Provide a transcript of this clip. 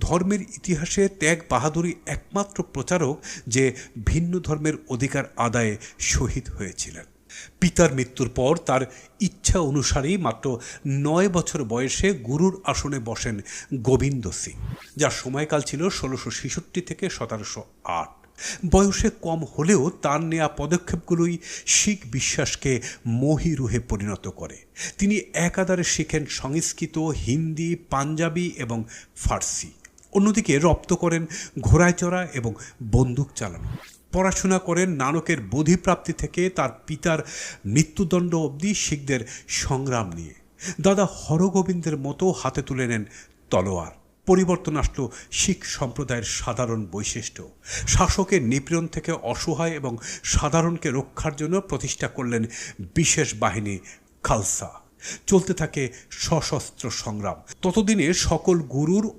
ধর্মের ইতিহাসে ত্যাগ বাহাদুরি একমাত্র প্রচারক যে ভিন্ন ধর্মের অধিকার আদায়ে শহীদ হয়েছিলেন। পিতার মৃত্যুর পর তার ইচ্ছা অনুসারেই মাত্র নয় বছর বয়সে গুরুর আসনে বসেন গোবিন্দ সিং যার সময়কাল ছিল ষোলোশো ছেষট্টি থেকে সতেরোশো আট। বয়সে কম হলেও তার নেয়া পদক্ষেপগুলোই শিখ বিশ্বাসকে মহিরুহে পরিণত করে। তিনি একাধারে শিখেন সংস্কৃত, হিন্দি, পাঞ্জাবি এবং ফার্সি। অন্যদিকে রপ্ত করেন ঘোড়ায় চড়া এবং বন্দুক চালানো। পড়াশোনা করেন নানকের বোধিপ্রাপ্তি থেকে তার পিতার মৃত্যুদণ্ড অবধি শিখদের সংগ্রাম নিয়ে। দাদা হরগোবিন্দের মতো হাতে তুলে নেন তলোয়ার। পরিবর্তন আসলো শিখ সম্প্রদায়ের সাধারণ বৈশিষ্ট্য। শাসকের নিপীড়ন থেকে অসহায় এবং সাধারণকে রক্ষার জন্য প্রতিষ্ঠা করলেন বিশেষ বাহিনী খালসা। চলতে থাকে সশস্ত্র সংগ্রাম। ততদিনে সকল গুরুর